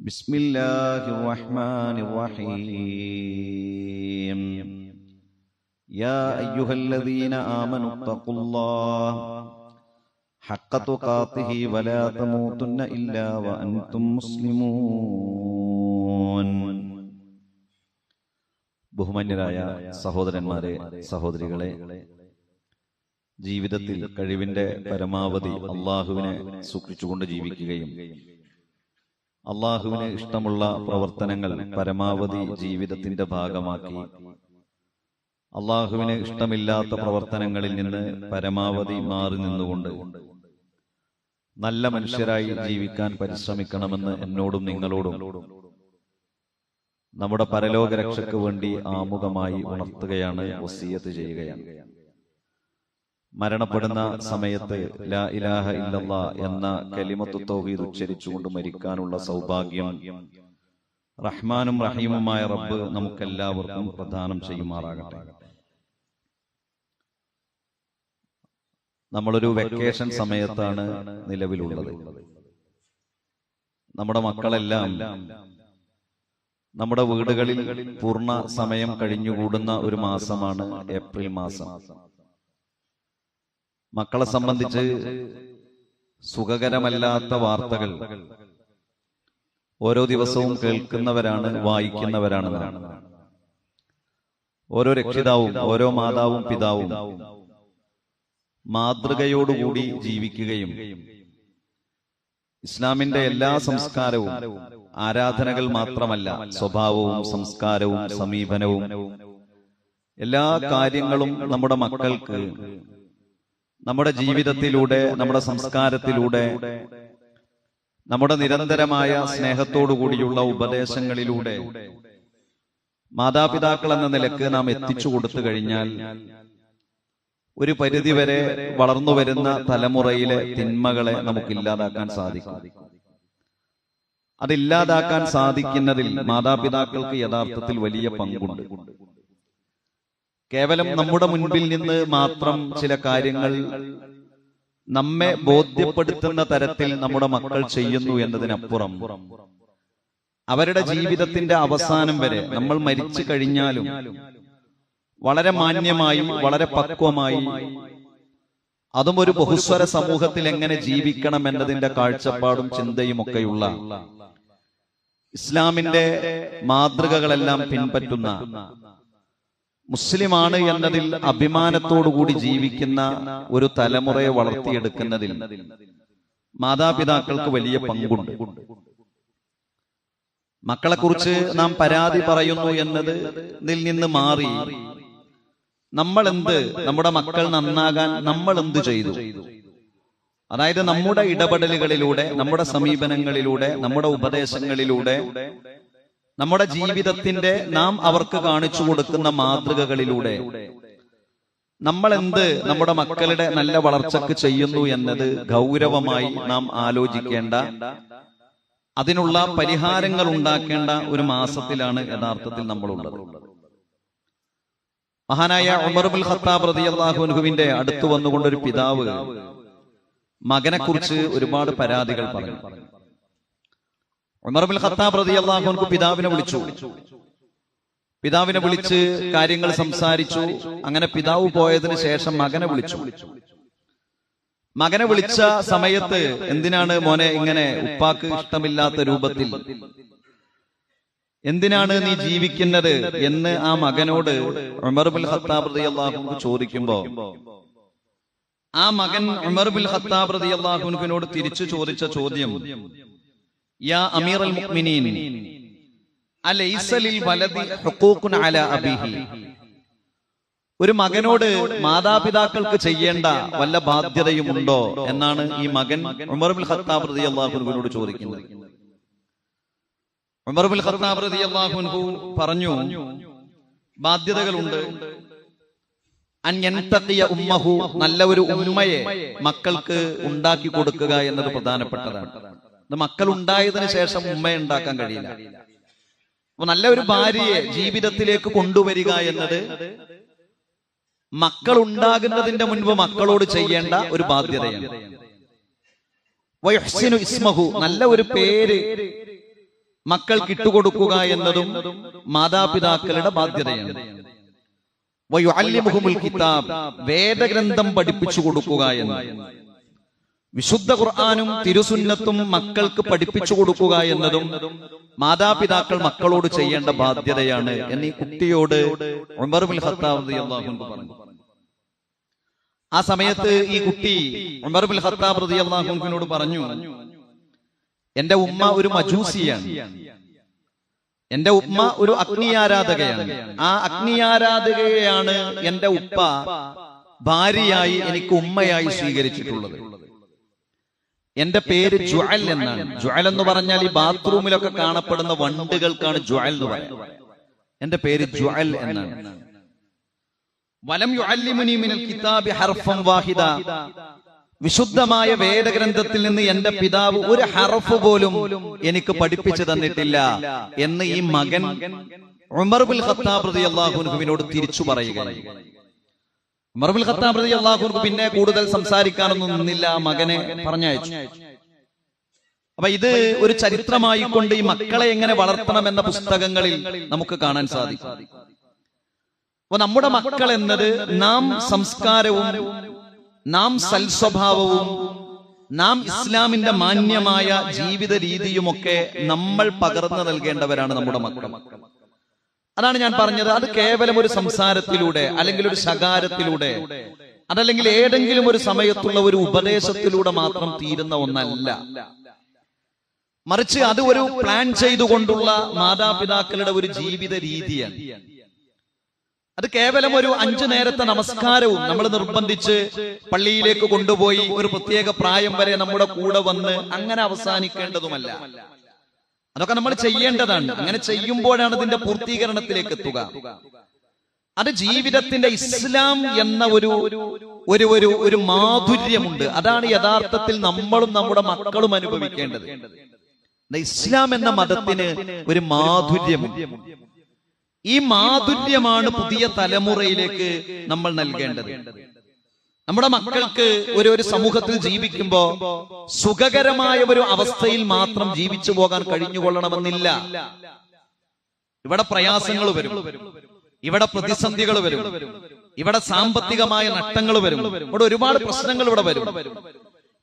بسم الله الرحمن الرحيم يا أيها الذين آمنوا اتقوا الله حق تقاته ولا تموتن إلا وأنتم مسلمون ബഹുമാന്യരായ സഹോദരന്മാരെ സഹോദരികളെ ജീവിതത്തിൽ കഴിവിന്റെ പരമാവധി അള്ളാഹുവിനെ സൂക്ഷിച്ചുകൊണ്ട് ജീവിക്കുകയും അള്ളാഹുവിന് ഇഷ്ടമുള്ള പ്രവർത്തനങ്ങൾ പരമാവധി ജീവിതത്തിന്റെ ഭാഗമാക്കി. അള്ളാഹുവിന് ഇഷ്ടമില്ലാത്ത പ്രവർത്തനങ്ങളിൽ നിന്ന് പരമാവധി മാറി നിന്നുകൊണ്ട് നല്ല മനുഷ്യരായി ജീവിക്കാൻ പരിശ്രമിക്കണമെന്ന് എന്നോടും നിങ്ങളോടും നമ്മുടെ പരലോക രക്ഷയ്ക്ക് വേണ്ടി ആമുഖമായി ഉണർത്തുകയാണ് വസീയത്ത് ചെയ്യുകയാണ്. മരണപ്പെടുന്ന സമയത്ത് ലാ ഇലാഹ ഇല്ലല്ലാ എന്ന കലിമത്തു തൗഹീദ് ഉച്ചരിച്ചുകൊണ്ട് മരിക്കാനുള്ള സൗഭാഗ്യം റഹ്മാനും റഹീമുമായ റബ്ബ് നമുക്കെല്ലാവർക്കും പ്രദാനം ചെയ്യുമാറാകട്ടെ. നമ്മളൊരു വെക്കേഷൻ സമയത്താണ് നിലവിലുള്ളത്. നമ്മുടെ മക്കളെല്ലാം നമ്മുടെ വീടുകളിൽ പൂർണ സമയം കഴിഞ്ഞുകൂടുന്ന ഒരു മാസമാണ് ഏപ്രിൽ മാസം. മക്കളെ സംബന്ധിച്ച് സുഖകരമല്ലാത്ത വാർത്തകൾ. ഓരോ ദിവസവും കേൾക്കുന്നവരാണ് വായിക്കുന്നവരാണ് ഓരോ രക്ഷിതാവും ഓരോ മാതാവും പിതാവും മാതൃകയോടുകൂടി ജീവിക്കുകയും ഇസ്ലാമിന്റെ എല്ലാ സംസ്കാരവും ആരാധനകൾ മാത്രമല്ല സ്വഭാവവും സംസ്കാരവും സമീപനവും എല്ലാ കാര്യങ്ങളും നമ്മുടെ മക്കൾക്ക് നമ്മുടെ ജീവിതത്തിലൂടെ നമ്മുടെ സംസ്കാരത്തിലൂടെ നമ്മുടെ നിരന്തരമായ സ്നേഹത്തോടു കൂടിയുള്ള ഉപദേശങ്ങളിലൂടെ മാതാപിതാക്കൾ എന്ന നിലയ്ക്ക് നാം എത്തിച്ചു കൊടുത്തു കഴിഞ്ഞാൽ ഒരു പരിധിവരെ വളർന്നു വരുന്ന തലമുറയിലെ തിന്മകളെ നമുക്ക് ഇല്ലാതാക്കാൻ സാധിക്കും. അതില്ലാതാക്കാൻ സാധിക്കുന്നതിൽ മാതാപിതാക്കൾക്ക് യഥാർത്ഥത്തിൽ വലിയ പങ്കുണ്ട്. കേവലം നമ്മുടെ മുൻപിൽ നിന്ന് മാത്രം ചില കാര്യങ്ങൾ നമ്മെ ബോധ്യപ്പെടുത്തുന്ന തരത്തിൽ നമ്മുടെ മക്കൾ ചെയ്യുന്നു എന്നതിനപ്പുറം. അവരുടെ ജീവിതത്തിന്റെ അവസാനം വരെ നമ്മൾ മരിച്ചു കഴിഞ്ഞാലും വളരെ മാന്യമായി വളരെ പക്വമായി അതും ഒരു ബഹുസ്വര സമൂഹത്തിൽ എങ്ങനെ ജീവിക്കണം എന്നതിന്റെ കാഴ്ചപ്പാടും ചിന്തയും ഒക്കെയുള്ള ഇസ്ലാമിന്റെ മാതൃകകളെല്ലാം പിൻപറ്റുന്ന മുസ്ലിമാണ് എന്നതിൽ അഭിമാനത്തോടുകൂടി ജീവിക്കുന്ന ഒരു തലമുറയെ വളർത്തിയെടുക്കുന്നതിൽ മാതാപിതാക്കൾക്ക് വലിയ പങ്കുണ്ട്. മക്കളെക്കുറിച്ച് നാം പരാതി പറയുന്നു എന്നത് ഇതിൽ നിന്ന് മാറി നമ്മൾ എന്ത് നമ്മുടെ മക്കൾ നന്നാകാൻ നമ്മൾ എന്ത് ചെയ്തു? അതായത് നമ്മുടെ ഇടപെടലുകളിലൂടെ നമ്മുടെ സമീപനങ്ങളിലൂടെ നമ്മുടെ ഉപദേശങ്ങളിലൂടെ നമ്മുടെ ജീവിതത്തിന്റെ നാം അവർക്ക് കാണിച്ചു കൊടുക്കുന്ന മാതൃകകളിലൂടെ നമ്മൾ എന്ത് നമ്മുടെ മക്കളുടെ നല്ല വളർച്ചക്ക് ചെയ്യുന്നു എന്നത് ഗൗരവമായി നാം ആലോചിക്കേണ്ട അതിനുള്ള പരിഹാരങ്ങൾ ഉണ്ടാക്കേണ്ട ഒരു മാസത്തിലാണ് യഥാർത്ഥത്തിൽ നമ്മളുള്ളത്. മഹാനായ ഉമർബുൽ ഖത്താബ് റളിയല്ലാഹുവിന്റെ അടുത്ത് വന്നുകൊണ്ട് ഒരു പിതാവ് മകനെ കുറിച്ച് ഒരുപാട് പരാതികൾ പറഞ്ഞു. ഉമർബുൽ ഖത്താബ് പിതാവിനെ വിളിച്ചു. പിതാവിനെ വിളിച്ച് കാര്യങ്ങൾ സംസാരിച്ചു. അങ്ങനെ പിതാവ് പോയതിനു ശേഷം മകനെ വിളിച്ചു. മകനെ വിളിച്ച സമയത്ത് എന്തിനാണ് മോനെ ഇങ്ങനെ ഉപ്പാക്ക് ഇഷ്ടമില്ലാത്ത രൂപത്തിൽ? എന്തിനാണ് നീ ജീവിക്കുന്നത് എന്ന് ആ മകനോട് ഉമർ ബിൽ ഖത്താബ് റളിയല്ലാഹു ചോദിക്കുമ്പോ ആ മകൻ ഉമർബുൽ ഹത്താബ്രതി ഖത്താബ് റളിയല്ലാഹുവിനോട് തിരിച്ചു ചോദിച്ച ചോദ്യം. യാ അമീർ അൽ മുഅ്മിനീൻ. അലൈസ ലിൽ വലദി ഹുഖൂഖുൻ അലാ അബീഹി. ഒരു മകനോട് മാതാപിതാക്കൾക്ക് ചെയ്യേണ്ട വല്ല ബാധ്യതയും ഉണ്ടോ എന്നാണ് ഈ മകൻ ഖത്താബ് ചോദിക്കുന്നത്. ഖത്താബ് പറഞ്ഞു ബാധ്യതകളുണ്ട്. അൻ യൻതഖിയ ഉമ്മഹു നല്ല ഒരു ഉമ്മയെ മക്കൾക്ക് ഉണ്ടാക്കി കൊടുക്കുക എന്നത് പ്രധാനപ്പെട്ടതാണ്. ഇത് മക്കൾ ഉണ്ടായതിനു ശേഷം ഉമ്മയെ ഉണ്ടാക്കാൻ കഴിയില്ല. അപ്പൊ നല്ല ഒരു ഭാര്യയെ ജീവിതത്തിലേക്ക് കൊണ്ടുവരിക എന്നത് മക്കൾ ഉണ്ടാകുന്നതിന്റെ മുൻപ് മക്കളോട് ചെയ്യേണ്ട ഒരു ബാധ്യതയാണ്. ഇസ്മഹു നല്ല ഒരു പേര് മക്കൾക്ക് ഇട്ടുകൊടുക്കുക എന്നതും മാതാപിതാക്കളുടെ ബാധ്യതയാണ്. വയുഅല്ലിമുഹുമുൽ കിതാബ് വേദഗ്രന്ഥം പഠിപ്പിച്ചു കൊടുക്കുക എന്ന് വിശുദ്ധ ഖുർആാനും തിരുസുന്നത്തും മക്കൾക്ക് പഠിപ്പിച്ചു കൊടുക്കുക എന്നതും മാതാപിതാക്കൾ മക്കളോട് ചെയ്യേണ്ട ബാധ്യതയാണ് എന്ന് ഈ കുട്ടിയോട് ഉമർ ബിൻ ഖത്താബ് പറഞ്ഞു. ആ സമയത്ത് ഈ കുട്ടി ഉമർ ബിൻ ഖത്താബ് പറഞ്ഞു എന്റെ ഉമ്മ ഒരു മജൂസിയാണ്. എന്റെ ഉമ്മ ഒരു അഗ്നി ആരാധകയാണ് ആ അഗ്നി ആരാധകയാണ് എന്റെ ഉപ്പ ഭാര്യയായി എനിക്ക് ഉമ്മയായി സ്വീകരിച്ചിട്ടുള്ളത്. എന്റെ പേര് ജ്വൽ എന്നാണ്. ജ്വൽ എന്ന് പറഞ്ഞാൽ ഈ ബാത്റൂമിലൊക്കെ കാണപ്പെടുന്ന വണ്ടുകൾക്കാണ് ജ്വൽ എന്ന് പറയുന്നത്. എന്റെ പേര് ജ്വൽ എന്നാണ്. വലം യുഅല്ലിമുനി മിനൽ കിതാബി ഹർഫൻ വാഹിദ. വിശുദ്ധമായ വേദഗ്രന്ഥത്തിൽ നിന്ന് എന്റെ പിതാവ് ഒരു ഹറഫ് പോലും എനിക്ക് പഠിപ്പിച്ചു തന്നിട്ടില്ല എന്ന് ഈ മകൻ ഉമർ ബിൽ ഖത്താബ് റളിയല്ലാഹു അൻഹുവിനോട് തിരിച്ചു പറയുകയാണ്. ഉമർ ബിൽ ഖത്താബ് റളിയല്ലാഹു അൻഹു പിന്നെ കൂടുതൽ സംസാരിക്കാനൊന്നും നിന്നില്ല മകനെ പറഞ്ഞയച്ചു. അപ്പൊ ഇത് ഒരു ചരിത്രമായി കൊണ്ട് ഈ മക്കളെ എങ്ങനെ വളർത്തണം എന്ന പുസ്തകങ്ങളിൽ നമുക്ക് കാണാൻ സാധിക്കും. അപ്പൊ നമ്മുടെ മക്കൾ എന്നത് നാം സംസ്കാരവും നാം സൽസ്വഭാവവും നാം ഇസ്ലാമിന്റെ മാന്യമായ ജീവിത രീതിയുമൊക്കെ നമ്മൾ പകർന്നു നൽകേണ്ടവരാണ് നമ്മുടെ മക്കൾ. അതാണ് ഞാൻ പറഞ്ഞത്. അത് കേവലം ഒരു സംസാരത്തിലൂടെ അല്ലെങ്കിൽ ഒരു ശകാരത്തിലൂടെ അതല്ലെങ്കിൽ ഏതെങ്കിലും ഒരു സമയത്തുള്ള ഒരു ഉപദേശത്തിലൂടെ മാത്രം തീരുന്ന ഒന്നല്ല. മറിച്ച് അത് ഒരു പ്ലാൻ ചെയ്തുകൊണ്ടുള്ള മാതാപിതാക്കളുടെ ഒരു ജീവിത രീതിയാണ്. അത് കേവലം ഒരു അഞ്ചു നേരത്തെ നമസ്കാരവും നമ്മൾ നിർബന്ധിച്ച് പള്ളിയിലേക്ക് കൊണ്ടുപോയി ഒരു പ്രത്യേക പ്രായം വരെ നമ്മുടെ കൂടെ വന്ന് അങ്ങനെ അവസാനിക്കേണ്ടതുമല്ല. അതൊക്കെ നമ്മൾ ചെയ്യേണ്ടതാണ്. അങ്ങനെ ചെയ്യുമ്പോഴാണ് ഇതിന്റെ പൂർത്തീകരണത്തിലേക്ക് എത്തുക. അത് ജീവിതത്തിന്റെ ഇസ്ലാം എന്ന ഒരു ഒരു ഒരു ഒരു മാധുര്യമുണ്ട്. അതാണ് യഥാർത്ഥത്തിൽ നമ്മളും നമ്മുടെ മക്കളും അനുഭവിക്കേണ്ടത്. ഇസ്ലാം എന്ന മതത്തിന് ഒരു മാധുര്യമുണ്ട്. ഈ മാധുര്യമാണ് പുതിയ തലമുറയിലേക്ക് നമ്മൾ നൽകേണ്ടത്. നമ്മുടെ മക്കൾക്ക് ഒരു ഒരു സമൂഹത്തിൽ ജീവിക്കുമ്പോ സുഖകരമായ ഒരു അവസ്ഥയിൽ മാത്രം ജീവിച്ചു പോകാൻ കഴിഞ്ഞുകൊള്ളണമെന്നില്ല. ഇവിടെ പ്രയാസങ്ങൾ വരും. ഇവിടെ പ്രതിസന്ധികൾ വരും. ഇവിടെ സാമ്പത്തികമായ നഷ്ടങ്ങൾ വരും. ഇവിടെ ഒരുപാട് പ്രശ്നങ്ങൾ ഇവിടെ വരും.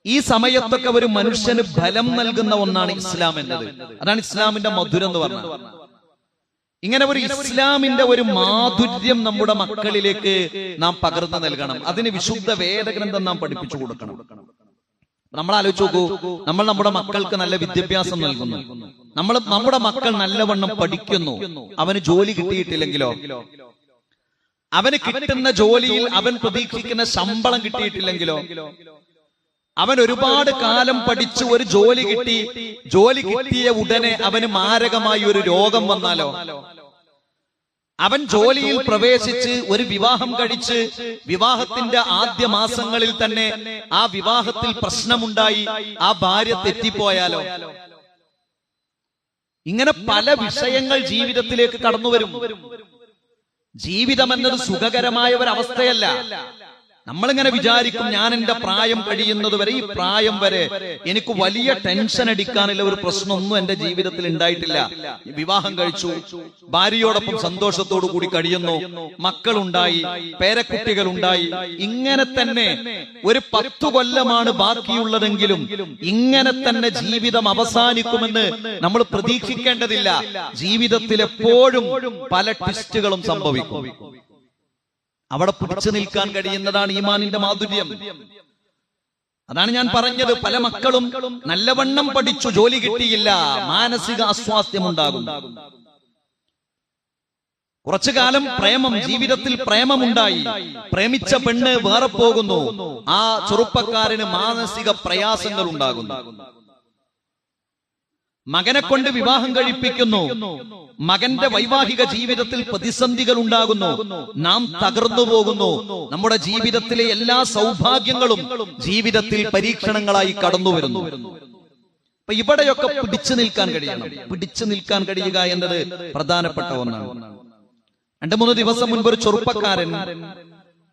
ഈ സമയത്തൊക്കെ ഒരു മനുഷ്യന് ഫലം നൽകുന്ന ഒന്നാണ് ഇസ്ലാം എന്നത്. അതാണ് ഇസ്ലാമിന്റെ മധുരം എന്ന് പറഞ്ഞത് ഇങ്ങനെ ഒരു ഇസ്ലാമിന്റെ ഒരു മാധുര്യം നമ്മുടെ മക്കളിലേക്ക് നാം പകർന്നു നൽകണം. അതിന് വിശുദ്ധ വേദഗ്രന്ഥം നാം പഠിപ്പിച്ചു കൊടുക്കണം. നമ്മൾ ആലോചിച്ചു നോക്കൂ നമ്മൾ നമ്മുടെ മക്കൾക്ക് നല്ല വിദ്യാഭ്യാസം നൽകുന്നു. നമ്മൾ നമ്മുടെ മക്കൾ നല്ലവണ്ണം പഠിക്കുന്നു. അവന് ജോലി കിട്ടിയിട്ടില്ലെങ്കിലോ? അവന് കിട്ടുന്ന ജോലിയിൽ അവൻ പ്രതീക്ഷിക്കുന്ന ശമ്പളം കിട്ടിയിട്ടില്ലെങ്കിലോ? അവൻ ഒരുപാട് കാലം പഠിച്ചു ഒരു ജോലി കിട്ടി. ജോലി കിട്ടിയ ഉടനെ അവന് മാരകമായി ഒരു രോഗം വന്നാലോ? അവൻ ജോലിയിൽ പ്രവേശിച്ച് ഒരു വിവാഹം കഴിച്ച് വിവാഹത്തിന്റെ ആദ്യ മാസങ്ങളിൽ തന്നെ ആ വിവാഹത്തിൽ പ്രശ്നമുണ്ടായി. ആ ഭാര്യ തെറ്റിപ്പോയാലോ? ഇങ്ങനെ പല വിഷയങ്ങൾ ജീവിതത്തിലേക്ക് കടന്നു വരും ജീവിതം എന്നത് സുഖകരമായ ഒരവസ്ഥയല്ല നമ്മളിങ്ങനെ വിചാരിക്കും ഞാൻ എന്റെ പ്രായം കഴിയുന്നത് വരെ ഈ പ്രായം വരെ എനിക്ക് വലിയ ടെൻഷൻ അടിക്കാനുള്ള ഒരു പ്രശ്നമൊന്നും എന്റെ ജീവിതത്തിൽ ഉണ്ടായിട്ടില്ല. വിവാഹം കഴിച്ചു ഭാര്യയോടൊപ്പം സന്തോഷത്തോടു കൂടി കഴിയുന്നു മക്കളുണ്ടായി പേരക്കുട്ടികൾ ഉണ്ടായി ഇങ്ങനെ തന്നെ ഒരു പത്തു കൊല്ലമാണ് ബാക്കിയുള്ളതെങ്കിലും ഇങ്ങനെ തന്നെ ജീവിതം അവസാനിക്കുമെന്ന് നമ്മൾ പ്രതീക്ഷിക്കേണ്ടതില്ല. ജീവിതത്തിൽ എപ്പോഴും പല ട്വിസ്റ്റുകളും സംഭവിക്കും. അവിടെ പിടിച്ചു നിൽക്കാൻ കഴിയുന്നതാണ് ഈമാനിന്റെ മാധുര്യം. അതാണ് ഞാൻ പറഞ്ഞത്. പല മക്കളും നല്ലവണ്ണം പഠിച്ചു ജോലി കിട്ടിയില്ല. മാനസിക അസ്വാസ്ഥ്യം ഉണ്ടാകും. കുറച്ചു കാലം പ്രേമം ജീവിതത്തിൽ പ്രേമമുണ്ടായി. പ്രേമിച്ച പെണ്ണ് വേറെ പോകുന്നു. ആ ചെറുപ്പക്കാരന് മാനസിക പ്രയാസങ്ങൾ ഉണ്ടാകുന്നു. മകനെ കൊണ്ട് വിവാഹം കഴിപ്പിക്കുന്നു. മകന്റെ വൈവാഹിക ജീവിതത്തിൽ പ്രതിസന്ധികൾ ഉണ്ടാകുന്നു നാം തകർന്നു പോകുന്നു. നമ്മുടെ ജീവിതത്തിലെ എല്ലാ സൗഭാഗ്യങ്ങളും ജീവിതത്തിൽ പരീക്ഷണങ്ങളായി കടന്നു വരുന്നു അപ്പൊ ഇവിടെയൊക്കെ പിടിച്ചു നിൽക്കാൻ കഴിയണം. പിടിച്ചു നിൽക്കാൻ കഴിയുക എന്നത് പ്രധാനപ്പെട്ട ഒന്നാണ്. രണ്ടു മൂന്ന് ദിവസം മുൻപ് ഒരു ചെറുപ്പക്കാരൻ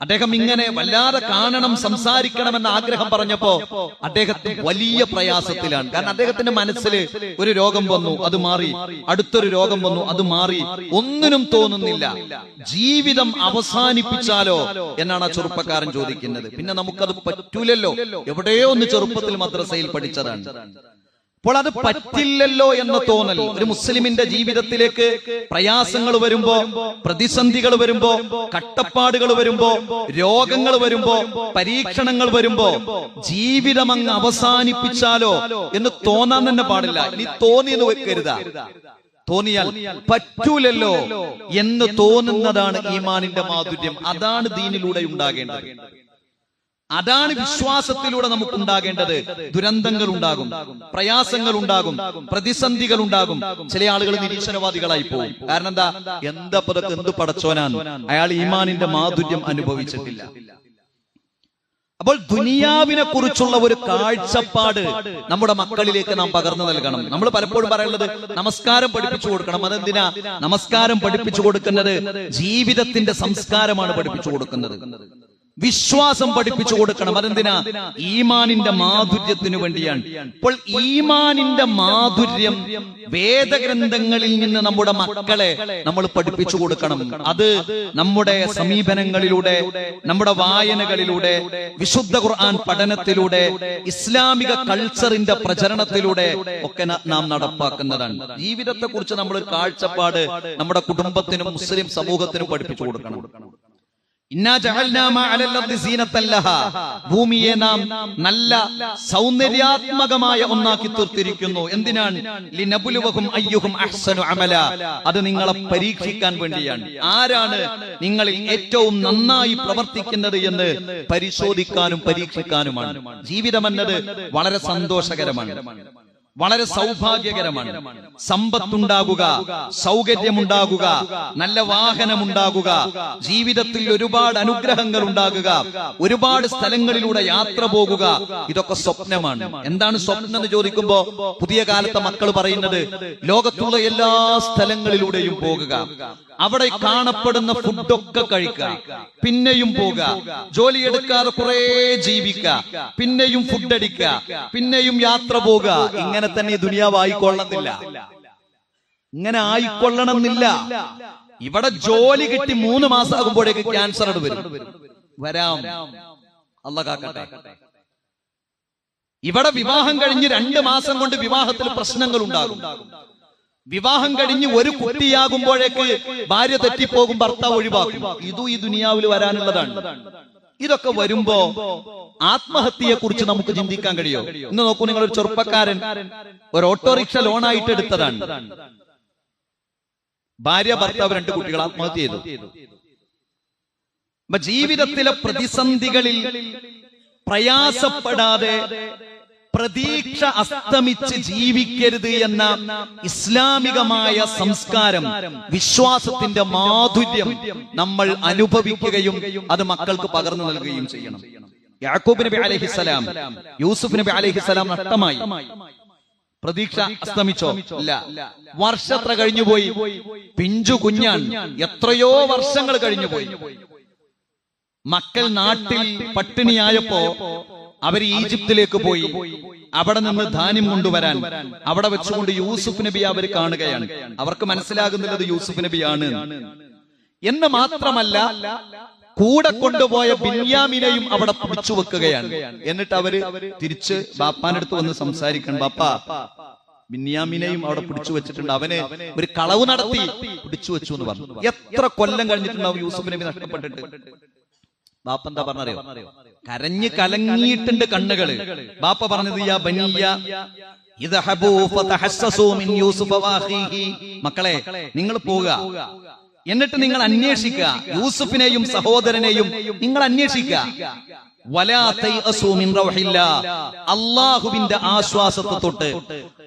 അദ്ദേഹം ഇങ്ങനെ വല്ലാതെ കാണണം സംസാരിക്കണമെന്ന ആഗ്രഹം പറഞ്ഞപ്പോ അദ്ദേഹത്തെ വലിയ പ്രയാസത്തിലാണ്. കാരണം അദ്ദേഹത്തിന്റെ മനസ്സിൽ ഒരു രോഗം വന്നു അത് മാറി. അടുത്തൊരു രോഗം വന്നു അത് മാറി. ഒന്നിനും തോന്നുന്നില്ല. ജീവിതം അവസാനിപ്പിച്ചാലോ എന്നാണ് ആ ചെറുപ്പക്കാരൻ ചോദിക്കുന്നത്. പിന്നെ നമുക്കത് പറ്റൂലല്ലോ. എവിടെയോ ഒന്ന് ചെറുപ്പത്തിൽ മദ്രസയിൽ പഠിച്ചതാണ്. അപ്പോൾ അത് പറ്റില്ലല്ലോ എന്ന തോന്നൽ. ഒരു മുസ്ലിമിന്റെ ജീവിതത്തിലേക്ക് പ്രയാസങ്ങൾ വരുമ്പോ പ്രതിസന്ധികൾ വരുമ്പോ കട്ടപ്പാടുകൾ വരുമ്പോ രോഗങ്ങൾ വരുമ്പോ പരീക്ഷണങ്ങൾ വരുമ്പോ ജീവിതം അങ്ങ് അവസാനിപ്പിച്ചാലോ എന്ന് തോന്നാൻ തന്നെ പാടില്ല. ഇനി തോന്നിയെന്ന് വെക്കരുത്. തോന്നിയാൽ പറ്റൂലല്ലോ എന്ന് തോന്നുന്നതാണ് ഈമാനിന്റെ മാധുര്യം. അതാണ് ദീനിലൂടെ ഉണ്ടാകേണ്ടത്. അതാണ് വിശ്വാസത്തിലൂടെ നമുക്ക് ഉണ്ടാകേണ്ടത് ദുരന്തങ്ങൾ ഉണ്ടാകും പ്രയാസങ്ങൾ ഉണ്ടാകും പ്രതിസന്ധികൾ ഉണ്ടാകും ചില ആളുകൾ നിരീശ്വരവാദികളായി പോകും. കാരണം എന്താ? എന്താ? പതൊക്കെ എന്ത് പടച്ചോനാണ്? അയാൾ ഈമാനിന്റെ മാധുര്യം അനുഭവിച്ചിട്ടില്ല. അപ്പോൾ ദുനിയാവിനെ കുറിച്ചുള്ള ഒരു കാഴ്ചപ്പാട് നമ്മുടെ മക്കളിലേക്ക് നാം പകർന്നു നൽകണം. നമ്മൾ പലപ്പോഴും പറയുന്നത് നമസ്കാരം പഠിപ്പിച്ചു കൊടുക്കണം. അതെന്തിനാ? നമസ്കാരം പഠിപ്പിച്ചു കൊടുക്കുന്നത് ജീവിതത്തിന്റെ സംസ്കാരമാണ് പഠിപ്പിച്ചു കൊടുക്കുന്നത്. വിശ്വാസം പഠിപ്പിച്ചു കൊടുക്കണം. അതെന്തിനാ? ഈമാനിന്റെ മാധുര്യത്തിനു വേണ്ടിയാണ്. അപ്പോൾ ഈമാനിന്റെ മാധുര്യം വേദഗ്രന്ഥങ്ങളിൽ നിന്ന് നമ്മുടെ മക്കളെ നമ്മൾ പഠിപ്പിച്ചു കൊടുക്കണം. അത് നമ്മുടെ സമീപനങ്ങളിലൂടെ നമ്മുടെ വായനകളിലൂടെ വിശുദ്ധ ഖുർആൻ പഠനത്തിലൂടെ ഇസ്ലാമിക കൾച്ചറിന്റെ പ്രചരണത്തിലൂടെ ഒക്കെ നാം നടപ്പാക്കുന്നതാണ്. ജീവിതത്തെ കുറിച്ച് നമ്മൾ കാഴ്ചപ്പാട് നമ്മുടെ കുടുംബത്തിനും മുസ്ലിം സമൂഹത്തിനും പഠിപ്പിച്ചു കൊടുക്കണം. ഭൂമിയെ നാം നല്ല സൗന്ദര്യാത്മകമായ ഒന്നാക്കി തീർത്തിരിക്കുന്നു. എന്തിനാണ്? ലിനബുലുവഹും അയ്യുഹും അഹ്സനു അമല. അത് നിങ്ങളെ പരീക്ഷിക്കാൻ വേണ്ടിയാണ്. ആരാണ് നിങ്ങളിൽ ഏറ്റവും നന്നായി പ്രവർത്തിക്കുന്നത് എന്ന് പരിശോധിക്കാനും പരീക്ഷിക്കാനുമാണ്. ജീവിതം എന്നത് വളരെ സന്തോഷകരമാണ്. വളരെ സൗഭാഗ്യകരമാണ്. സമ്പത്തുണ്ടാകുക സൗകര്യമുണ്ടാകുക നല്ല വാഹനമുണ്ടാകുക ജീവിതത്തിൽ ഒരുപാട് അനുഗ്രഹങ്ങൾ ഉണ്ടാകുക ഒരുപാട് സ്ഥലങ്ങളിലൂടെ യാത്ര പോകുക ഇതൊക്കെ സ്വപ്നമാണ്. എന്താണ് സ്വപ്നം എന്ന് ചോദിക്കുമ്പോ പുതിയ കാലത്തെ മക്കൾ പറയുന്നത് ലോകത്തുള്ള എല്ലാ സ്ഥലങ്ങളിലൂടെയും പോകുക അവിടെ കാണപ്പെടുന്ന ഫുഡൊക്കെ കഴിക്കുക പിന്നെയും പോകുക ജോലി എടുക്കാതെ കുറെ ജീവിക്കുക പിന്നെയും ഫുഡ് അടിക്കുക പിന്നെയും യാത്ര പോകുക ഇങ്ങനെ തന്നെ ഈ ദുനിയാവ് ആയിക്കൊള്ളണമെന്നില്ല ഇങ്ങനെ ആയിക്കൊള്ളണമെന്നില്ല. ഇവിടെ ജോലി കിട്ടി മൂന്ന് മാസം ആകുമ്പോഴേക്ക് ക്യാൻസർ വരും. വരാം. അല്ല ഇവിടെ വിവാഹം കഴിഞ്ഞ് രണ്ട് മാസം കൊണ്ട് വിവാഹത്തിൽ പ്രശ്നങ്ങൾ ഉണ്ടാകും. വിവാഹം കഴിഞ്ഞ് ഒരു കുട്ടിയാകുമ്പോഴേക്ക് ഭാര്യ തെറ്റിപ്പോകും ഭർത്താവ് ഒഴിവാക്കും. ഇതും ഈ ദുനിയാവിൽ വരാനുള്ളതാണ്. ഇതൊക്കെ വരുമ്പോ ആത്മഹത്യയെ കുറിച്ച് നമുക്ക് ചിന്തിക്കാൻ കഴിയോ? ഇന്ന് നോക്കൂ നിങ്ങൾ ഒരു ചെറുപ്പക്കാരൻ ഒരു ഓട്ടോറിക്ഷ ലോൺ ആയിട്ട് എടുത്തതാണ്. ഭാര്യ ഭർത്താവ് രണ്ട് കുട്ടികൾ ആത്മഹത്യ ചെയ്തു. ജീവിതത്തിലെ പ്രതിസന്ധികളിൽ പ്രയാസപ്പെടാതെ പ്രതീക്ഷ അസ്തമിച്ച് ജീവിക്കരുത് എന്ന ഇസ്ലാമികമായ സംസ്കാരം വിശ്വാസത്തിന്റെ മാധുര്യം നമ്മൾ അനുഭവിക്കുകയും അത് മക്കൾക്ക് പകർന്നു നൽകുകയും ചെയ്യണം. യാക്കൂബ് നബി അലഹിസലാം യൂസുഫ് നബി അലഹിസലാം നഷ്ടമായി. പ്രതീക്ഷ അസ്തമിച്ചോ? ഇല്ല. വർഷത്ര കഴിഞ്ഞുപോയി? പിഞ്ചു കുഞ്ഞാൻ എത്രയോ വർഷങ്ങൾ കഴിഞ്ഞുപോയി. മക്കൾ നാട്ടിൽ പട്ടിണിയായപ്പോ അവർ ഈജിപ്തിലേക്ക് പോയി. അവിടെ നിന്ന് ധാന്യം കൊണ്ടുവരാൻ. അവിടെ വെച്ചുകൊണ്ട് യൂസുഫ് നബി അവർ കാണുകയാണ്. അവർക്ക് മനസ്സിലാകുന്നില്ലത് യൂസുഫ് നബിയാണ്. എന്ന് മാത്രമല്ല കൂടെ കൊണ്ടുപോയ ബിന്യാമിനെയും അവിടെ പിടിച്ചു വെക്കുകയാണ് എന്നിട്ട് അവർ തിരിച്ച് ബാപ്പാനടുത്ത് വന്ന് സംസാരിക്കണം. ബാപ്പ ബിന്യാമിനെയും അവിടെ പിടിച്ചു വെച്ചിട്ടുണ്ട്. അവനെ ഒരു കളവ് നടത്തി പിടിച്ചു വെച്ചു എന്ന് പറഞ്ഞു. എത്ര കൊല്ലം കഴിഞ്ഞിട്ടുണ്ടാവും യൂസുഫ് നബി നഷ്ടപ്പെട്ടിട്ട്? ബാപ്പ എന്താ പറഞ്ഞറിയോ? കരഞ്ഞ് കലങ്ങിയിട്ടുണ്ട് കണ്ണുകൾ ബാപ്പ പറഞ്ഞത് മക്കളെ നിങ്ങൾ പോവുക. എന്നിട്ട് നിങ്ങൾ അന്വേഷിക്കുക. യൂസുഫിനെയും സഹോദരനെയും നിങ്ങൾ അന്വേഷിക്കുക. അള്ളാഹുവിന്റെ ആശ്വാസത്തെ തൊട്ട്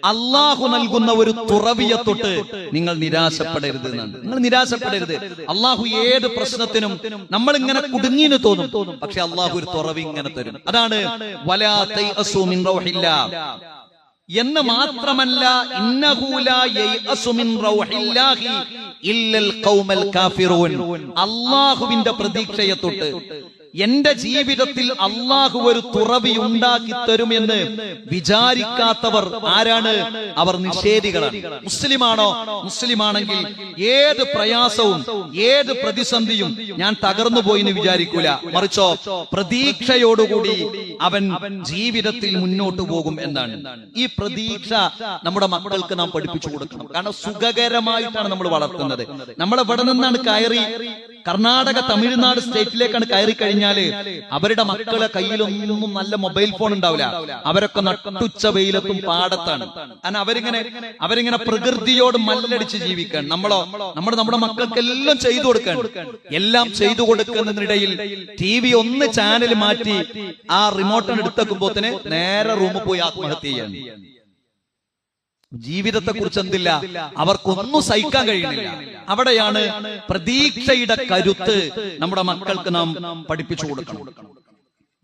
അള്ളാഹു നൽകുന്ന ഒരു തുറവിയെ തൊട്ട് നിങ്ങൾ നിരാശപ്പെടരുത് എന്നാണ് നിങ്ങൾ നിരാശപ്പെടരുത്. അള്ളാഹു ഏത് പ്രശ്നത്തിനും നമ്മൾ ഇങ്ങനെ കുടുങ്ങിന് തോന്നും. പക്ഷെ അള്ളാഹു ഒരു തുറവി ഇങ്ങനെ തരും. അതാണ് വലാ. എന്ന് മാത്രമല്ല അള്ളാഹുവിന്റെ പ്രതീക്ഷയെ തൊട്ട് എന്റെ ജീവിതത്തിൽ അള്ളാഹു ഒരു തുറവി ഉണ്ടാക്കി തരുമെന്ന് വിചാരിക്കാത്തവർ ആരാണ്? അവർ നിഷേധികളാണ്. മുസ്ലിമാണോ? മുസ്ലിമാണെങ്കിൽ ഏത് പ്രയാസവും ഏത് പ്രതിസന്ധിയും ഞാൻ തകർന്നു പോയി എന്ന് വിചാരിക്കൂല. മറിച്ചോ പ്രതീക്ഷയോടുകൂടി അവൻ ജീവിതത്തിൽ മുന്നോട്ട് പോകും എന്നാണ്. ഈ പ്രതീക്ഷ നമ്മുടെ മക്കൾക്ക് നാം പഠിപ്പിച്ചു കൊടുക്കണം. കാരണം സുഖകരമായിട്ടാണ് നമ്മൾ വളർത്തുന്നത്. എവിടെ നിന്നാണ് കയറി? കർണാടക തമിഴ്നാട് സ്റ്റേറ്റിലേക്കാണ് കയറി കഴിഞ്ഞാൽ അവരുടെ മക്കളെ കയ്യിലൊന്നും നല്ല മൊബൈൽ ഫോൺ ഉണ്ടാവില്ല. അവരൊക്കെ നട്ടുച്ച വെയിലത്തും പാടത്താണ്. കാരണം അവരിങ്ങനെ അവരിങ്ങനെ പ്രകൃതിയോട് മല്ലടിച്ച് ജീവിക്കാൻ. നമ്മളോ നമ്മൾ നമ്മുടെ മക്കൾക്ക് എല്ലാം ചെയ്തു കൊടുക്കാൻ. എല്ലാം ചെയ്തു കൊടുക്കുന്നതിനിടയിൽ ടി വി ഒന്ന് ചാനൽ മാറ്റി ആ റിമോട്ടിന് എടുത്തേക്കുമ്പോത്തിന് നേരെ റൂമിൽ പോയി ആത്മഹത്യ ചെയ്യാണ്. ജീവിതത്തെ കുറിച്ച് എന്തില്ല അവർക്കൊന്നും സഹിക്കാൻ കഴിയുന്നില്ല. അവിടെയാണ് പ്രതീക്ഷയുടെ കരുത്ത് നമ്മുടെ മക്കൾക്ക് നാം പഠിപ്പിച്ചു കൊടുക്കണം.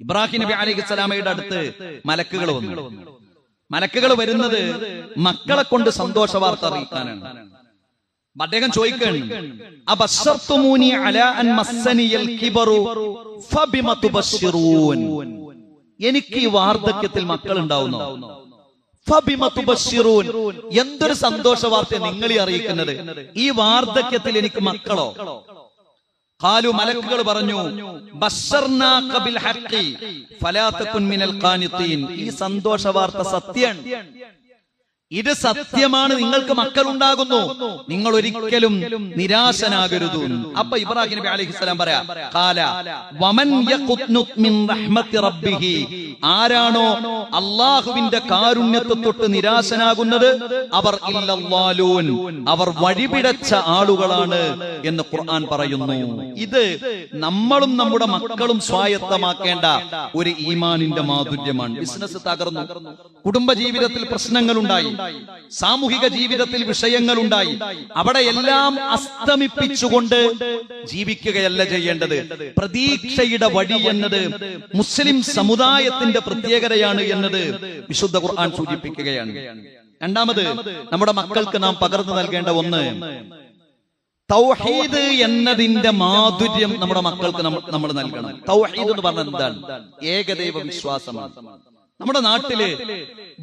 ഇബ്രാഹിം നബി അലൈഹി സ്വലാമയുടെ അടുത്ത് മലക്കുകൾ വന്നു. മലക്കുകൾ വരുന്നത് മക്കളെ കൊണ്ട് സന്തോഷ വാർത്ത അറിയിക്കാനാണ്. അദ്ദേഹം ചോദിക്കുകയാണ് എനിക്ക് ഈ വാർദ്ധക്യത്തിൽ മക്കൾ ഉണ്ടാവുന്നു എന്തൊരു സന്തോഷ വാർത്ത നിങ്ങൾ അറിയിക്കുന്നത്. ഈ വാർദ്ധക്യത്തിൽ എനിക്ക് മക്കളോ? കാലു മലക്കുകൾ പറഞ്ഞു ഈ സന്തോഷ വാർത്ത സത്യാണ് ഇത് സത്യമാണ്. നിങ്ങൾക്ക് മക്കൾ ഉണ്ടാകുന്നു നിങ്ങൾ ഒരിക്കലും നിരാശനാകരുത്. അപ്പൊ ഇബ്രാഹിം നബി അലൈഹിസ്സലാം പറയാ കാല വമൻ റബ്ബിഹി. ആരാണോ അള്ളാഹുവിന്റെ കാരുണ്യത്തെ തൊട്ട് നിരാശനാകുന്നത്? അവർ ഇല്ലല്ലാലൂൻ. അവർ വഴിപിടച്ച ആളുകളാണ് എന്ന് ഖുർആൻ പറയുന്നു. ഇത് നമ്മളും നമ്മുടെ മക്കളും സ്വായത്തമാക്കേണ്ട ഒരു ഈമാനിന്റെ മാധുര്യമാണ്. ബിസിനസ് തകർന്നു. കുടുംബജീവിതത്തിൽ പ്രശ്നങ്ങളുണ്ടായി. സാമൂഹിക ജീവിതത്തിൽ വിഷയങ്ങൾ ഉണ്ടായി അവിടെ എല്ലാം അസ്തമിപ്പിച്ചുകൊണ്ട് ജീവിക്കുകയല്ല ചെയ്യേണ്ടത്. പ്രതീക്ഷയുടെ വഴി എന്നത് മുസ്ലിം സമുദായത്തിന്റെ പ്രത്യേകതയാണ് എന്നത് വിശുദ്ധ ഖുർആൻ സൂചിപ്പിക്കുകയാണ്. രണ്ടാമത് നമ്മുടെ മക്കൾക്ക് നാം പകർന്നു നൽകേണ്ട ഒന്ന് തൗഹീദ് എന്നതിന്റെ മാധുര്യം നമ്മുടെ മക്കൾക്ക് നമ്മൾ നൽകണം. തൗഹീദ് എന്ന് പറഞ്ഞാൽ എന്താണ്? ഏകദൈവ വിശ്വാസമാണ് നമ്മുടെ നാട്ടിൽ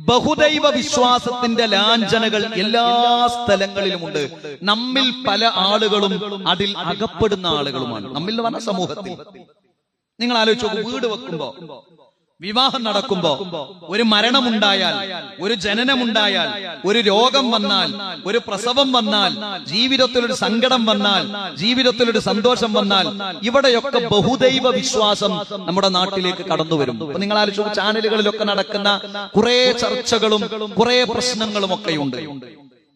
ബഹുദൈവ വിശ്വാസത്തിന്റെ ലാഞ്ചനകൾ എല്ലാ സ്ഥലങ്ങളിലുമുണ്ട്. നമ്മിൽ പല ആളുകളും അതിൽ അകപ്പെടുന്ന ആളുകളുമാണ്. നമ്മിൽ എന്ന് പറഞ്ഞ സമൂഹത്തിൽ. നിങ്ങൾ ആലോചിച്ചു വീട് വെക്കുമ്പോ വിവാഹം നടക്കുമ്പോ ഒരു മരണമുണ്ടായാൽ ഒരു ജനനമുണ്ടായാൽ ഒരു രോഗം വന്നാൽ ഒരു പ്രസവം വന്നാൽ ജീവിതത്തിൽ ഒരു സങ്കടം വന്നാൽ ജീവിതത്തിൽ ഒരു സന്തോഷം വന്നാൽ ഇവിടെയൊക്കെ ബഹുദൈവ വിശ്വാസം നമ്മുടെ നാട്ടിലേക്ക് കടന്നു വരും നിങ്ങൾ ആലോചിച്ചു ചാനലുകളിലൊക്കെ നടക്കുന്ന കുറെ ചർച്ചകളും കുറെ പ്രശ്നങ്ങളും ഒക്കെയുണ്ട്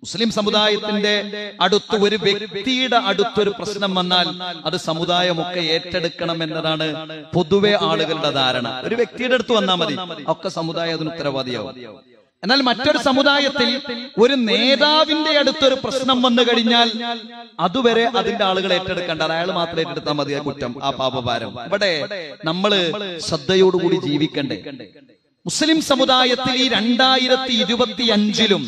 മുസ്ലിം സമുദായത്തിന്റെ അടുത്ത് ഒരു വ്യക്തിയുടെ അടുത്തൊരു പ്രശ്നം വന്നാൽ അത് സമുദായമൊക്കെ ഏറ്റെടുക്കണം എന്നതാണ് പൊതുവെ ആളുകളുടെ ധാരണ. ഒരു വ്യക്തിയുടെ അടുത്ത് വന്നാൽ മതി. ഒക്കെ സമുദായം അതിന് ഉത്തരവാദിയാവും. എന്നാൽ മറ്റൊരു സമുദായത്തിൽ ഒരു നേതാവിന്റെ അടുത്തൊരു പ്രശ്നം വന്നു കഴിഞ്ഞാൽ അതുവരെ അതിന്റെ ആളുകൾ ഏറ്റെടുക്കേണ്ട. അയാൾ മാത്രം ഏറ്റെടുത്താൽ മതി ആ കുറ്റം ആ പാപഭാരം. ഇവിടെ നമ്മൾ ശ്രദ്ധയോടുകൂടി ജീവിക്കണ്ടേ. മുസ്ലിം സമുദായത്തിൽ ഈ രണ്ടായിരത്തി ഇരുപത്തി അഞ്ചിലും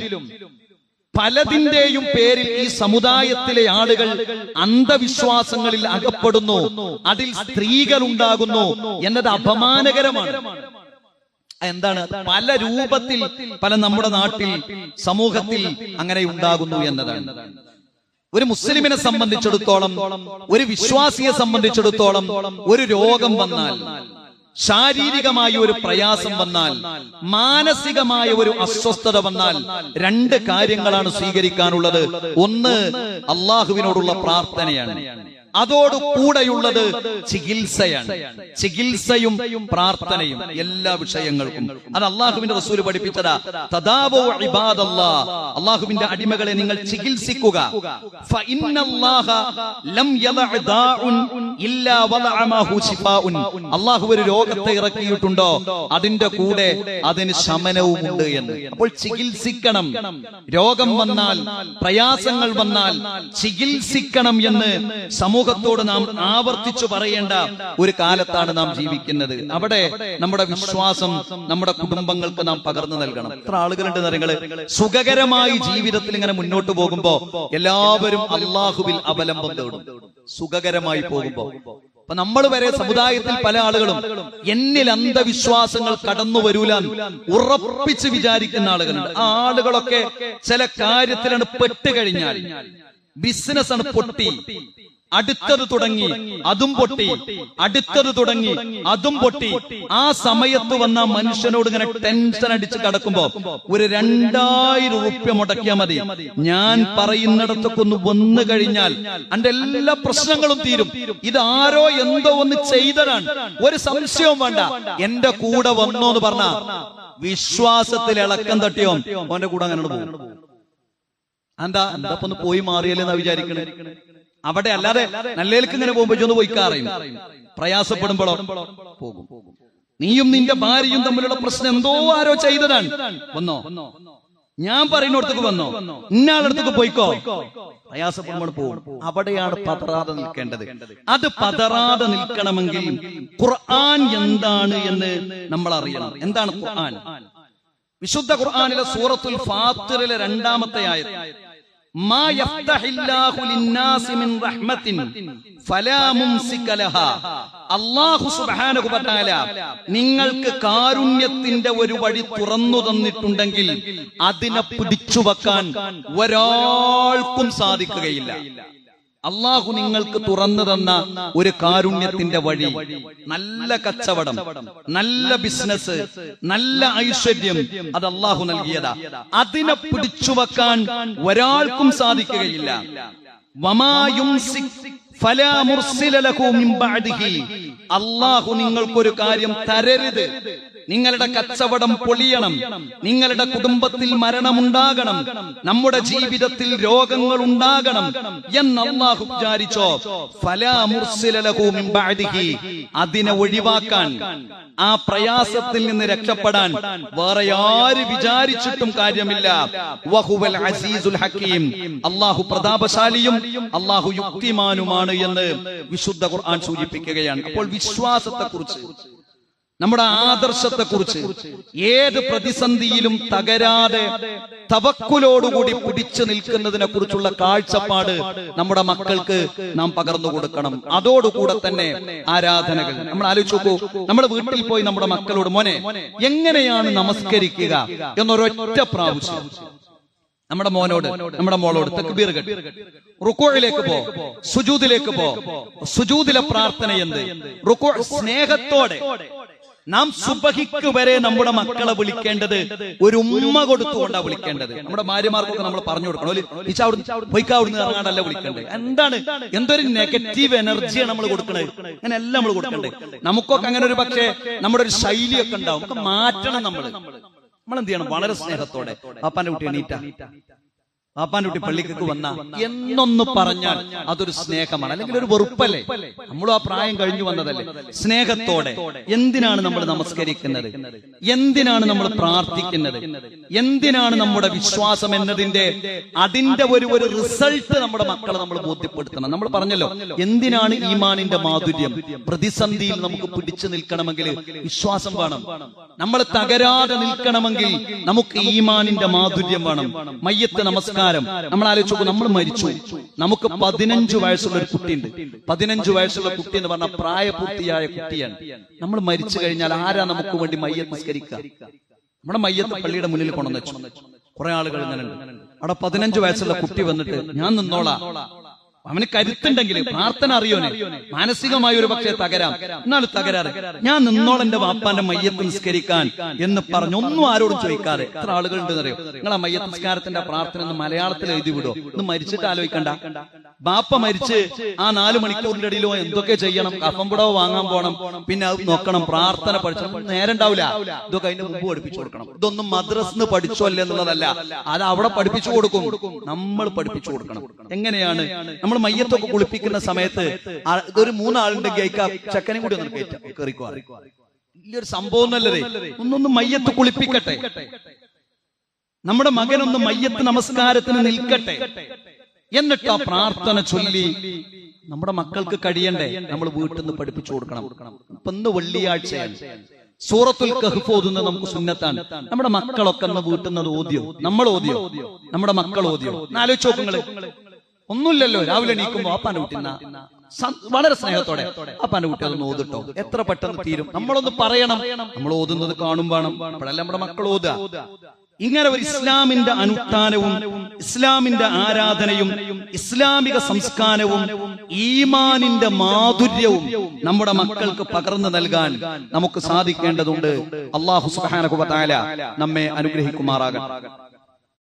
പലതിന്റെയും പേരിൽ ഈ സമുദായത്തിലെ ആളുകൾ അന്ധവിശ്വാസങ്ങളിൽ അകപ്പെടുന്നു. അതിൽ സ്ത്രീകൾ ഉണ്ടാകുന്നു എന്നത് അപമാനകരമാണ്. എന്താണ്? പല രൂപത്തിൽ പല നമ്മുടെ നാട്ടിൽ സമൂഹത്തിൽ അങ്ങനെ ഉണ്ടാകുന്നു എന്നതാണ്. ഒരു മുസ്ലിമിനെ സംബന്ധിച്ചിടത്തോളം ഒരു വിശ്വാസിയെ സംബന്ധിച്ചിടത്തോളം ഒരു രോഗം വന്നാൽ ശാരീരികമായ ഒരു പ്രയാസം വന്നാൽ മാനസികമായ ഒരു അസ്വസ്ഥത വന്നാൽ രണ്ട് കാര്യങ്ങളാണ് സ്വീകരിക്കാനുള്ളത്. ഒന്ന് അള്ളാഹുവിനോടുള്ള പ്രാർത്ഥനയാണ്. അതോട് കൂടെയുള്ളത് ചികിത്സയാണ്. ചികിത്സയും പ്രാർത്ഥനയും എല്ലാ വിഷയങ്ങൾക്കും. അത് അള്ളാഹുവിന്റെ റസൂൽ പഠിപ്പിച്ചതാ. തദാവോ ഇബാദല്ലാ. അള്ളാഹുവിന്റെ അടിമകളെ നിങ്ങൾ ചികിത്സിക്കുക. അള്ളാഹു ഒരു രോഗത്തെ ഇറക്കിയിട്ടുണ്ടോ? അതിന്റെ കൂടെ അതിന് ശമനവും ഉണ്ട് എന്ന്. അപ്പോൾ ചികിത്സിക്കണം. രോഗം വന്നാൽ പ്രയാസങ്ങൾ വന്നാൽ ചികിത്സിക്കണം എന്ന് സമൂഹ സമൂഹത്തോട് നാം ആവർത്തിച്ചു പറയേണ്ട ഒരു കാലത്താണ് നാം ജീവിക്കുന്നത്. അവിടെ നമ്മുടെ വിശ്വാസം നമ്മുടെ കുടുംബങ്ങൾക്ക് നാം പകർന്നു നൽകണം. എത്ര ആളുകളുണ്ട് നിറങ്ങൾ സുഖകരമായി ജീവിതത്തിൽ ഇങ്ങനെ മുന്നോട്ട് പോകുമ്പോ എല്ലാവരും അള്ളാഹുവിൽ അവലംബം തേടും. സുഖകരമായി പോകുമ്പോ. അപ്പൊ നമ്മൾ വരെ സമുദായത്തിൽ പല ആളുകളും എന്നിൽ അന്ധവിശ്വാസങ്ങൾ കടന്നു വരൂല ഉറപ്പിച്ച് വിചാരിക്കുന്ന ആളുകളുണ്ട്. ആ ആളുകളൊക്കെ ചില കാര്യത്തിലാണ് പെട്ടുകഴിഞ്ഞാൽ ബിസിനസ് ആണ് പൊട്ടി. അടുത്തത് തുടങ്ങി അതും പൊട്ടി അടുത്തത് തുടങ്ങി അതും പൊട്ടി. ആ സമയത്ത് വന്ന മനുഷ്യനോട് ഇങ്ങനെ ടെൻഷൻ അടിച്ച് കടക്കുമ്പോ ഒരു രണ്ടായിരം റുപ്യ മുടക്കിയാൽ മതി. ഞാൻ പറയുന്നിടത്തൊക്കെ ഒന്ന് വന്നു കഴിഞ്ഞാൽ എന്റെ എല്ലാ പ്രശ്നങ്ങളും തീരും. ഇത് ആരോ എന്തോ ഒന്ന് ചെയ്തതാണ്. ഒരു സംശയവും വേണ്ട. എന്റെ കൂടെ വന്നോ എന്ന് പറഞ്ഞ വിശ്വാസത്തിൽ ഇളക്കം തട്ടിയോ? അവന്റെ കൂടെ അങ്ങനെ പോകും. എന്താ എന്താ പോയി ഒന്ന് പോയി മാറിയല്ലെന്നാ വിചാരിക്കണേ? അവിടെ അല്ലാതെ നല്ലേൽക്ക് ഇങ്ങനെ പോകുമ്പോ ഒന്ന് പോയിക്കാറയും പ്രയാസപ്പെടുമ്പോഴോ? പോകും. നീയും നിന്റെ ഭാര്യയും തമ്മിലുള്ള പ്രശ്നം എന്തോ ആരോ ചെയ്തതാണ്. വന്നോ? ഞാൻ പറയുന്നിടത്തേക്ക് വന്നോ? ഇന്നാളടുത്തേക്ക് പോയിക്കോ? പ്രയാസപ്പെടുമ്പോൾ പോകും. അവിടെയാണ് പതറാതെ നിൽക്കേണ്ടത്. അത് പതറാതെ നിൽക്കണമെങ്കിൽ ഖുർആൻ എന്താണ് എന്ന് നമ്മൾ അറിയണം എന്താണ് ഖുർആൻ? വിശുദ്ധ ഖുർആാനിലെ സൂറത്തുൽ ഫാത്തിറിലെ രണ്ടാമത്തെ ആയത് നിങ്ങൾക്ക് കാരുണ്യത്തിന്റെ ഒരു വഴി തുറന്നു തന്നിട്ടുണ്ടെങ്കിൽ അതിനെ പിടിച്ചു വെക്കാൻ ഒരാൾക്കും സാധിക്കുകയില്ല. അള്ളാഹു നിങ്ങൾക്ക് തുറന്നു തന്ന ഒരു കാരുണ്യത്തിന്റെ വഴി. നല്ല കച്ചവടം നല്ല ബിസിനസ് നല്ല ഐശ്വര്യം അത് അള്ളാഹു നൽകിയതാ. അതിനെ പിടിച്ചു വെക്കാൻ ഒരാൾക്കും സാധിക്കുകയില്ല. അള്ളാഹു നിങ്ങൾക്കൊരു കാര്യം തരരുത്. നിങ്ങളുടെ കച്ചവടം പൊളിയണം. നിങ്ങളുടെ കുടുംബത്തിൽ മരണമുണ്ടാകണം. നമ്മുടെ ജീവിതത്തിൽ രോഗങ്ങൾ ഉണ്ടാകണം എന്ന് അള്ളാഹു. അതിനെ ഒഴിവാക്കാൻ ആ പ്രയാസത്തിൽ നിന്ന് രക്ഷപ്പെടാൻ വേറെ ആര് വിചാരിച്ചിട്ടും കാര്യമില്ല. വഹുവൽ അസീസുൽ അള്ളാഹു പ്രതാപശാലിയും അള്ളാഹു യുക്തിമാനുമാണ് എന്ന് വിശുദ്ധ ഖുർആൻ സൂചിപ്പിക്കുകയാണ്. അപ്പോൾ വിശ്വാസത്തെ കുറിച്ച് നമ്മുടെ ആദർശത്തെ കുറിച്ച് ഏത് പ്രതിസന്ധിയിലും തകരാതെ തവക്കുലോടുകൂടി പിടിച്ചു നിൽക്കുന്നതിനെ കുറിച്ചുള്ള കാഴ്ചപ്പാട് നമ്മുടെ മക്കൾക്ക് നാം പകർന്നു കൊടുക്കണം. അതോടുകൂടെ തന്നെ ആരാധനകൾ. നമ്മൾ ആലോചിച്ച് നോക്കൂ നമ്മുടെ വീട്ടിൽ പോയി നമ്മുടെ മക്കളോട് മോനെ എങ്ങനെയാണ് നമസ്കരിക്കുക? എന്നൊരൊറ്റ പ്രാവശ്യം. നമ്മുടെ മോനോട് നമ്മുടെ മോളോട് തക്ബീർ കെട്ടി റുക്കോയിലേക്ക് പോ സുജൂദിലേക്ക് പോ സുജൂദിലെ പ്രാർത്ഥന എന്ത് റുക്കോ സ്നേഹത്തോടെ നാം സുബഹിക്ക് വരെ നമ്മുടെ മക്കളെ വിളിക്കേണ്ടത് ഒരു ഉമ്മ കൊടുത്തുകൊണ്ടാണ് വിളിക്കേണ്ടത്. നമ്മുടെ ഭാര്യമാർക്കൊക്കെ നമ്മൾ പറഞ്ഞു കൊടുക്കണം. അവിടുന്ന് ഇറങ്ങാണ്ടല്ല വിളിക്കേണ്ടത് എന്താണ്? എന്തൊരു നെഗറ്റീവ് എനർജിയാണ് നമ്മൾ കൊടുക്കണത്. അങ്ങനെ എല്ലാം നമ്മൾ കൊടുക്കണ്ടേ. നമുക്കൊക്കെ അങ്ങനെ ഒരു പക്ഷേ നമ്മുടെ ഒരു ശൈലിയൊക്കെ ഉണ്ടാവും. മാറ്റണം നമ്മൾ നമ്മൾ എന്ത് ചെയ്യണം? വളരെ സ്നേഹത്തോടെ. പാപ്പാന്റെ കുട്ടി എണീറ്റ. കുട്ടി പള്ളിക്ക് വന്ന എന്നൊന്ന് പറഞ്ഞാൽ അതൊരു സ്നേഹമാണ്. അല്ലെങ്കിൽ ഒരു വെറുപ്പല്ലേ? നമ്മളും ആ പ്രായം കഴിഞ്ഞു വന്നതല്ലേ? സ്നേഹത്തോടെ എന്തിനാണ് നമ്മൾ നമസ്കരിക്കുന്നത്? എന്തിനാണ് നമ്മൾ പ്രാർത്ഥിക്കുന്നത്? എന്തിനാണ് നമ്മുടെ വിശ്വാസം എന്നതിന്റെ അതിന്റെ ഒരു ഒരു റിസൾട്ട് നമ്മുടെ മക്കളെ നമ്മൾ ബോധ്യപ്പെടുത്തണം. നമ്മൾ പറഞ്ഞല്ലോ എന്തിനാണ് ഈമാനിന്റെ മാധുര്യം? പ്രതിസന്ധിയിൽ നമുക്ക് പിടിച്ചു നിൽക്കണമെങ്കിൽ വിശ്വാസം വേണം. നമ്മൾ തകരാതെ നിൽക്കണമെങ്കിൽ നമുക്ക് ഈമാനിന്റെ മാധുര്യം വേണം. മയ്യത്ത് നമസ്കാരം നമ്മൾ ആലോചിച്ചു നമ്മൾ മരിച്ചു. നമുക്ക് പതിനഞ്ചു വയസ്സുള്ള ഒരു കുട്ടിയുണ്ട്. പതിനഞ്ചു വയസ്സുള്ള കുട്ടി എന്ന് പറഞ്ഞാൽ പ്രായപൂർത്തിയായ കുട്ടിയാണ്. നമ്മൾ മരിച്ചു കഴിഞ്ഞാൽ ആരാ നമുക്ക് വേണ്ടി മയ്യത്ത് നിസ്കരിക്കുക നമ്മുടെ മയ്യത്ത് പള്ളിയുടെ മുന്നിൽ കൊണ്ടുവന്നു കുറെ ആളുകൾ ഇങ്ങനെ അവിടെ പതിനഞ്ചു വയസ്സുള്ള കുട്ടി വന്നിട്ട് ഞാൻ നിന്നോളാം. അവന് കരുത്തുണ്ടെങ്കിൽ പ്രാർത്ഥന അറിയോനെ. മാനസികമായ ഒരു പക്ഷേ തകരാം. എന്നാൽ തകരാറ്. ഞാൻ നിന്നോളം എന്റെ വാപ്പാന്റെ മയ്യത്ത് നിസ്കരിക്കാൻ എന്ന് പറഞ്ഞു ഒന്നും ആരോടും ചോദിക്കാതെ എത്ര ആളുകളുണ്ട് അറിയോ? നിങ്ങൾ ആ മയ്യത്ത് നിസ്കാരത്തിന്റെ പ്രാർത്ഥന ഒന്ന് മലയാളത്തിൽ എഴുതി വിടോ ഒന്ന് മരിച്ചിട്ട് ആലോചിക്കണ്ട. ബാപ്പ മരിച്ച് ആ നാല് മണിക്കൂറിന്റെ ഇടയിലോ എന്തൊക്കെ ചെയ്യണം? കഫംപുടവ് വാങ്ങാൻ പോകണം പിന്നെ അത് നോക്കണം പ്രാർത്ഥന പഠിച്ചു നേരം ഉണ്ടാവില്ല. ഇതൊക്കെ അതിന്റെ മുമ്പ് പഠിപ്പിച്ചു കൊടുക്കണം. ഇതൊന്നും മദ്രസിന്ന് പഠിച്ചോ അല്ലേ എന്നുള്ളതല്ല. അത് അവിടെ പഠിപ്പിച്ചു കൊടുക്കും. നമ്മൾ പഠിപ്പിച്ചു കൊടുക്കണം. എങ്ങനെയാണ് നമ്മൾ മയ്യത്തൊക്കെ കുളിപ്പിക്കുന്ന സമയത്ത് ഒരു മൂന്നാളുണ്ടെങ്കിൽ അയക്കാ ചക്കനും കൂടി ഒന്ന് കയറ്റാം. കയറിക്കോ വലിയൊരു സംഭവം നല്ലതേ ഒന്നൊന്ന് മയ്യത്ത് കുളിപ്പിക്കട്ടെ. നമ്മുടെ മകനൊന്ന് മയ്യത്ത് നമസ്കാരത്തിന് നിൽക്കട്ടെ. എന്നിട്ട് ആ പ്രാർത്ഥന ചൊല്ലി നമ്മുടെ മക്കൾക്ക് കഴിയണ്ടേ? നമ്മൾ വീട്ടിൽ നിന്ന് പഠിപ്പിച്ചു കൊടുക്കണം. ഇപ്പൊ ഇന്ന് വെള്ളിയാഴ്ചയാണ്. സൂറത്തുൽ കഹ്ഫ് ഓതുന്നത് നമുക്ക് സുന്നത്താണ്. നമ്മുടെ മക്കളൊക്കെ അന്ന് വീട്ടുന്നത് ഓദ്യോ നമ്മൾ ഓദ്യോ നമ്മുടെ മക്കൾ ഓദ്യോ നാലോ ചോദ്യങ്ങൾ നോക്കുങ്ങൾ ഒന്നുമില്ലല്ലോ. രാവിലെ എണീക്കുമ്പോ അപ്പാന്റെ കുട്ടി എന്നാ വളരെ സ്നേഹത്തോടെ അപ്പാന്റെ കുട്ടി അതൊന്ന് ഓതിട്ടോ. എത്ര പെട്ടെന്ന് തീരും? നമ്മളൊന്ന് പറയണം. നമ്മൾ ഓതുന്നത് കാണും വേണം. അപ്പോഴല്ല നമ്മുടെ മക്കൾ ഓതുക. ഇങ്ങനെ ഒരു ഇസ്ലാമിന്റെ അനുഷ്ഠാനവും ഇസ്ലാമിന്റെ ആരാധനയും ഇസ്ലാമിക സംസ്കാരവും ഈമാനിന്റെ മാധുര്യവും നമ്മുടെ മക്കൾക്ക് പകർന്നു നൽകാൻ നമുക്ക് സാധിക്കേണ്ടതുണ്ട്. അള്ളാഹു വ നമ്മെ അനുഗ്രഹിക്കുമാറാകട്ടെ.